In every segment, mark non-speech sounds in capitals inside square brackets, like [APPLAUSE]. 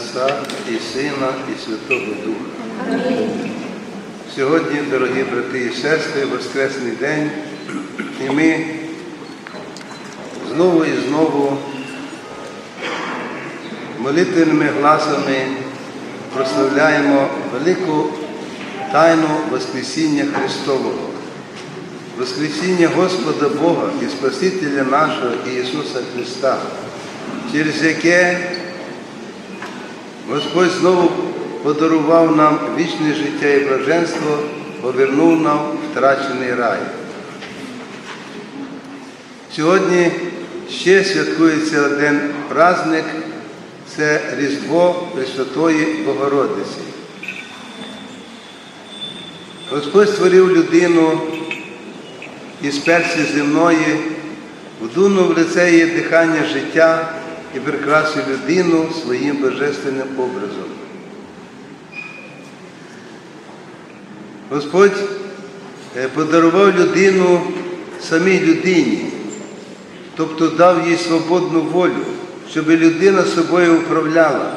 Отця і Сина, і Святого Духа. Сьогодні, дорогі брати і сестри, Воскресний день, і ми знову і знову молитвенними гласами прославляємо велику тайну Воскресіння Христового, Воскресіння Господа Бога і Спасителя нашого Ісуса Христа, через яке Господь знову подарував нам вічне життя і блаженство, повернув нам втрачений рай. Сьогодні ще святкується один праздник це Різдво Пресвятої Богородиці. Господь створив людину із перші земної, вдунув в лице її дихання життя і прикрасив людину своїм божественним образом. Господь е, подарував людину самій людині, тобто дав їй свободну волю, щоб людина собою управляла,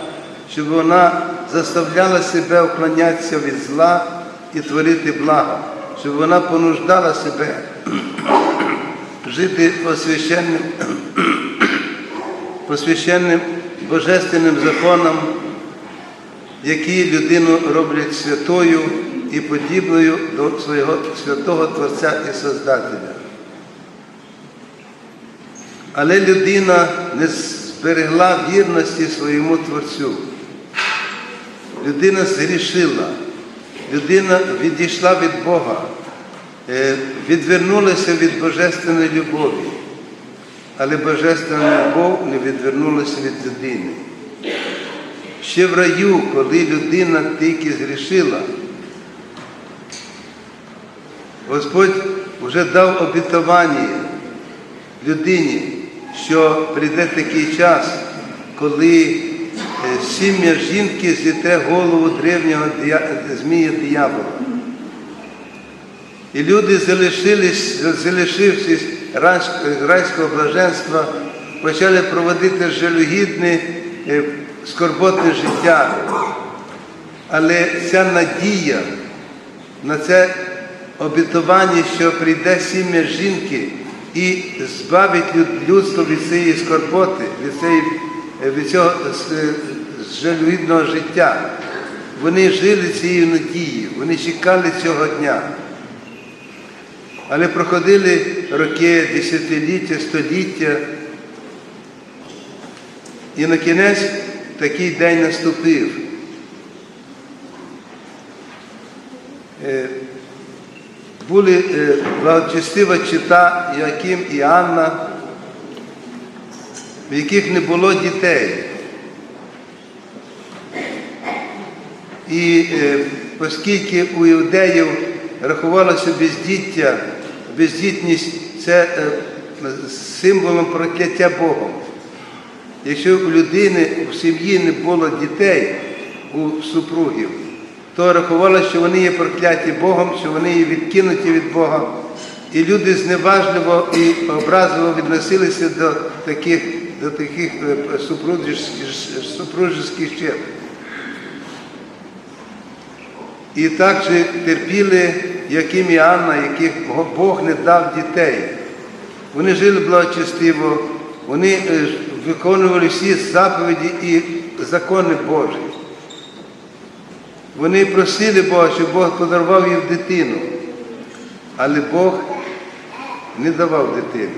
щоб вона заставляла себе уклонятися від зла і творити благо, щоб вона понуждала себе [CLEARS THROAT] жити по священним, по священним божественним законам, які людину роблять святою і подібною до свого святого Творця і Создателя. Але людина не зберегла вірності своєму Творцю. Людина згрішила, людина відійшла від Бога, е, відвернулася від божественної любові. Але божественна любов не відвернулася від людини. Ще в раю, коли людина тільки згрішила, Господь вже дав обітування людині, що прийде такий час, коли сім'я жінки з'їте голову древнього змія диявола. І люди, залишились, залишившись райського блаженства, почали проводити жалюгідне, скорботне життя. Але ця надія на це обітування, що прийде сім'я жінки і збавить людство від цієї скорботи, від, цієї, від цього жалюгідного життя. Вони жили цією надією, вони чекали цього дня. Але проходили роки, десятиліття, століття. І на кінець такий день наступив. Були благочестива чита Яким і Анна, в яких не було дітей. І оскільки у іудеїв рахувалося бездіття, бездітність це символом прокляття Богом. Якщо у людини в сім'ї не було дітей у супругів, то рахувалося, що вони є прокляті Богом, що вони є відкинуті від Бога. І люди зневажливо і образливо відносилися до таких до таких супружеських чет. І так же терпіли, яким і Анна, яких Бог не дав дітей. Вони жили благочестиво, вони виконували всі заповіді і закони Божі. Вони просили Бога, щоб Бог подарував їм дитину, але Бог не давав дитину.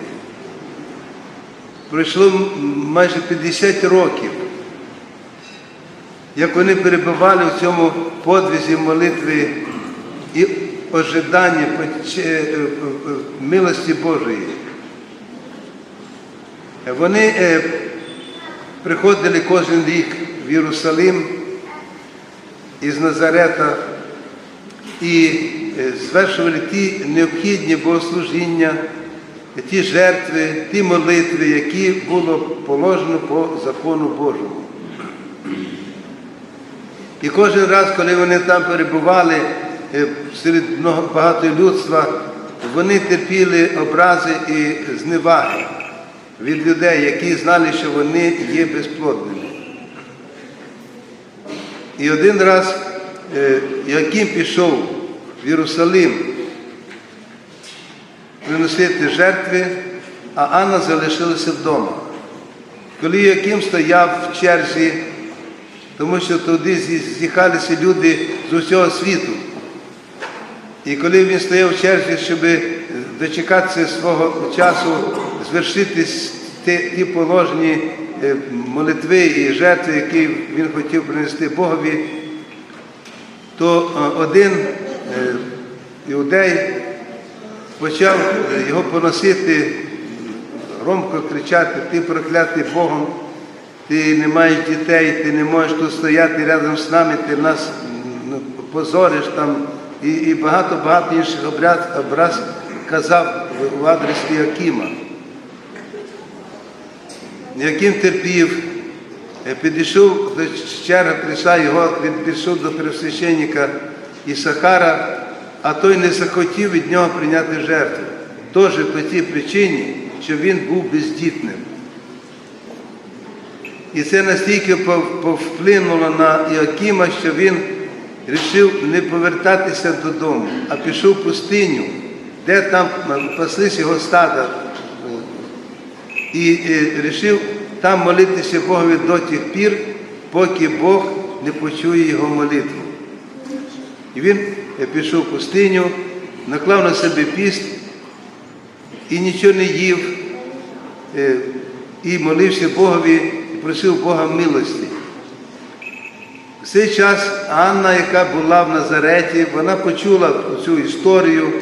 Пройшло майже 50 років, як вони перебували в цьому подвізі молитви і ожидання милості Божої. Вони приходили кожен рік в Єрусалим із Назарета і звершували ті необхідні богослужіння, ті жертви, ті молитви, які було положено по закону Божому. І кожен раз, коли вони там перебували серед багато людства, вони терпіли образи і зневаги від людей, які знали, що вони є безплодними. І один раз е, Яким пішов в Єрусалим приносити жертви, а Анна залишилася вдома. Коли Яким стояв в черзі, тому що туди з'їхалися люди з усього світу. І коли він стояв в черзі, щоб дочекатися свого часу, звершити ті, положені е, молитви і жертви, які він хотів принести Богові, то е, один е, іудей почав його поносити, громко кричати, ти проклятий Богом, ти не маєш дітей, ти не можеш тут стояти рядом з нами, ти нас позориш там. І, багато-багато інших образ, казав в- адрес Якима. Яким терпів, підійшов до черга, прийшла його, він підійшов до первосвященника Ісахара, а той не захотів від нього прийняти жертву. Теж по тій причині, що він був бездітним. І це настільки повплинуло на Іакима, що він вирішив не повертатися додому, а пішов в пустиню, де там паслись його стада. І вирішив там молитися Богові до тих пір, поки Бог не почує його молитву. І він е, пішов в пустиню, наклав на себе піст і нічого не їв, е, і молився Богові, просив Бога милості. В цей час Анна, яка була в Назареті, вона почула цю історію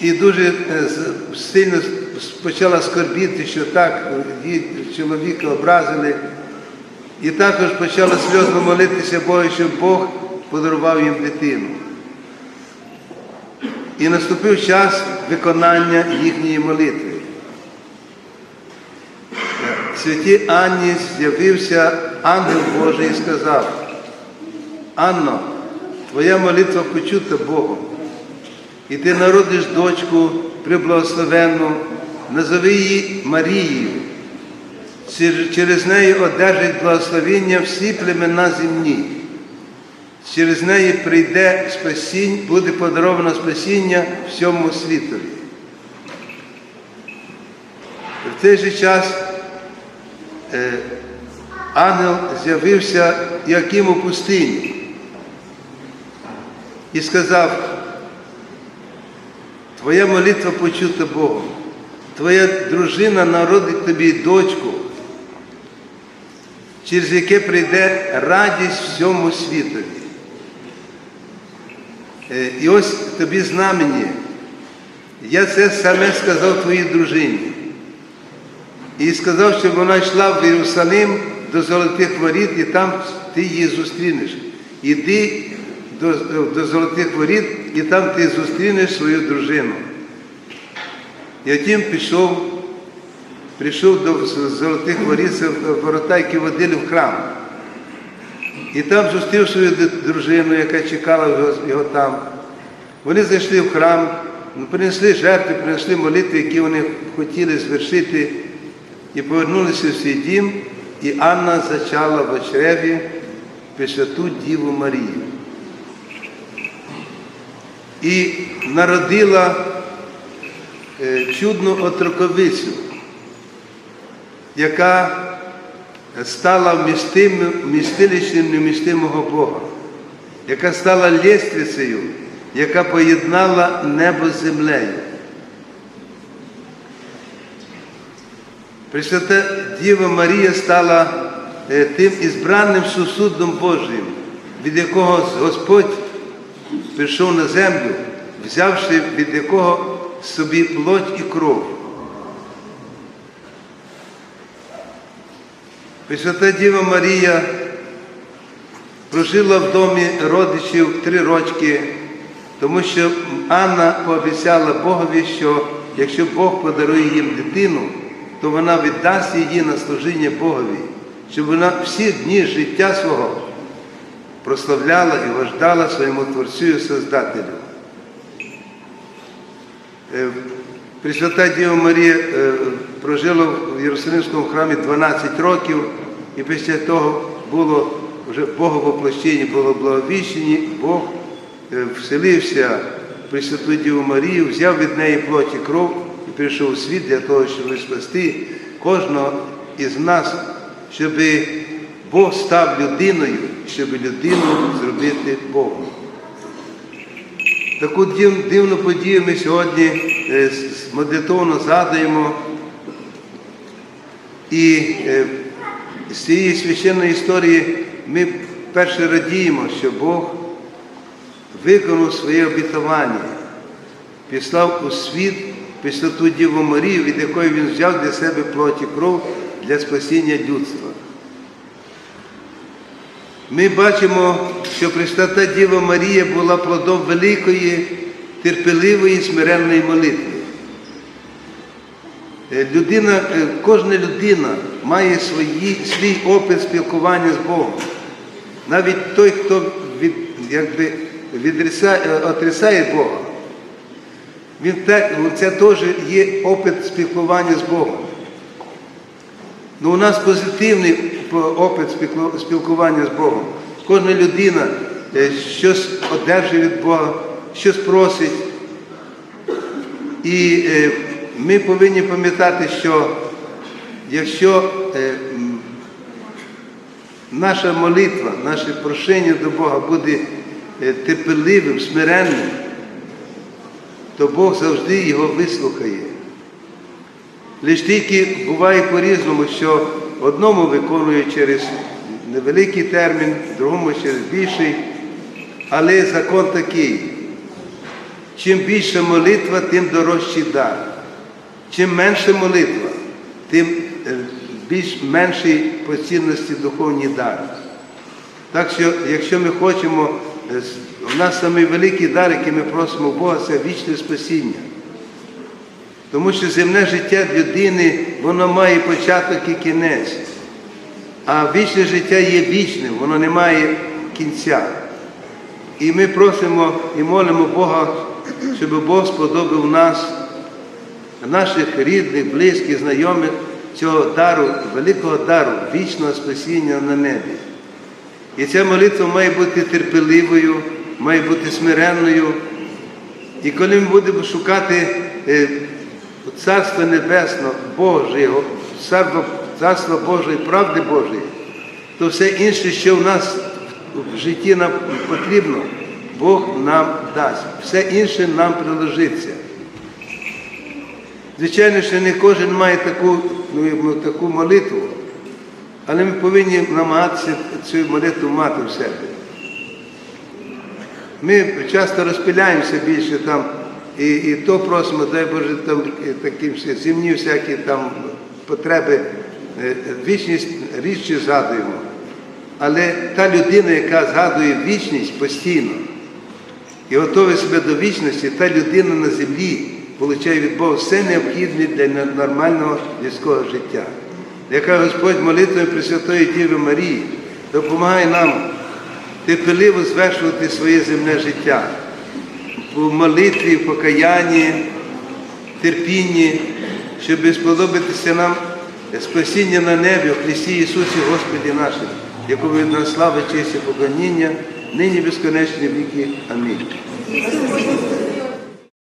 і дуже е, сильно почала скорбіти, що так її чоловіка образили. І також почала сльозно молитися Богу, щоб Бог подарував їм дитину. І наступив час виконання їхньої молитви. Святій Анні з'явився ангел Божий і сказав, Анно, твоя молитва почута Богом, і ти народиш дочку приблагословенну, назови її Марією. Через неї одержать благословення всі племена земні. Через неї прийде спасіння, буде подаровано спасіння всьому світові. В той же час ангел з'явився Яким у пустині і сказав, Твоя молитва почута Богом, твоя дружина народить тобі дочку, через яке прийде радість всьому світові. Е, І ось тобі знамені. Я це саме сказав твоїй дружині. І сказав, щоб вона йшла в Єрусалим до золотих воріт, і там ти її зустрінеш. Іди до, до золотих воріт, і там ти зустрінеш свою дружину. І тим пішов, прийшов до золотих воріт, ворота, які водили в храм. І там зустрів свою дружину, яка чекала його, там. Вони зайшли в храм, принесли жертви, принесли молитви, які вони хотіли звершити, і повернулися в свій дім, і Анна зачала в очреві Пресвяту Діву Марію. І народила е, чудну отроковицю, яка стала вмістим, вмістилищем немістимого Бога, яка стала лєствицею, яка поєднала небо з землею. Пресвята Діва Марія стала е, тим ізбранним сусудом Божим, від якого Господь прийшов на землю, взявши від якого собі плоть і кров. Пресвята Діва Марія прожила в домі родичів три рочки, тому що Анна пообіцяла Богові, що якщо Бог подарує їм дитину, то вона віддасть її на служіння Богові, щоб вона всі дні життя свого прославляла і вождала своєму Творцю і Создателю. Е, Пресвята Діва Марія е, прожила в Єрусалимському храмі 12 років, і після того було вже Боговоплощенні, Богоблаговіщенні, Бог е, вселився в Пресвяту Діву Марію, взяв від неї плоть і кров і прийшов у світ для того, щоб спасти кожного із нас, щоб Бог став людиною, щоб людину зробити Богом. Таку див- дивну подію ми сьогодні е, с- згадуємо. І е, з цієї священної історії ми перше радіємо, що Бог виконав своє обітування, післав у світ Пресвяту Діву Марію, від якої він взяв для себе плоть і кров для спасіння людства. Ми бачимо, що Пресвята Діва Марія була плодом великої, терпеливої, смиренної молитви. Е, Людина, е, кожна людина має свої, свій опит спілкування з Богом. Навіть той, хто від, якби, відрисає, е, отрицає Бога, він те- це теж є опит спілкування з Богом. Ну, у нас позитивний опит спілкування з Богом. Кожна людина е, щось одержує від Бога, щось просить. І е, ми повинні пам'ятати, що якщо е, наша молитва, наше прошення до Бога буде терпеливим, смиренним, то Бог завжди його вислухає. Лише тільки буває по-різному, що одному виконує через невеликий термін, другому через більший. Але закон такий. Чим більша молитва, тим дорожчий дар. Чим менша молитва, тим е, більш менший по цінності духовний дар. Так що, якщо ми хочемо, е, у нас самий великий дар, який ми просимо Бога, це вічне спасіння. Тому що земне життя людини, воно має початок і кінець. А вічне життя є вічним, воно не має кінця. І ми просимо і молимо Бога, щоб Бог сподобав нас, наших рідних, близьких, знайомих, цього дару, великого дару, вічного спасіння на небі. І ця молитва має бути терпеливою, має бути смиренною. І коли ми будемо шукати е, Царство Небесне, Божого, Царство, Божої, правди Божої, то все інше, що в нас в житті нам потрібно, Бог нам дасть. Все інше нам приложиться. Звичайно, що не кожен має таку, ну, таку молитву, але ми повинні намагатися цю молитву мати в себе. Ми часто розпиляємося більше там, і, і то просимо, дай Боже, там е, такі всі всякі там потреби, е, вічність річі згадуємо. Але та людина, яка згадує вічність постійно і готує себе до вічності, та людина на землі отримує від Бога все необхідне для нормального людського життя. Яка Господь молитвою Пресвятої Діви Марії допомагає нам терпеливо звершувати своє земне життя у молитві, в покаянні, терпінні, щоб сподобатися нам спасіння на небі в Христі Ісусі Господі нашим, якому від нас слава, честь і поклоніння, нині безконечні віки. Амінь.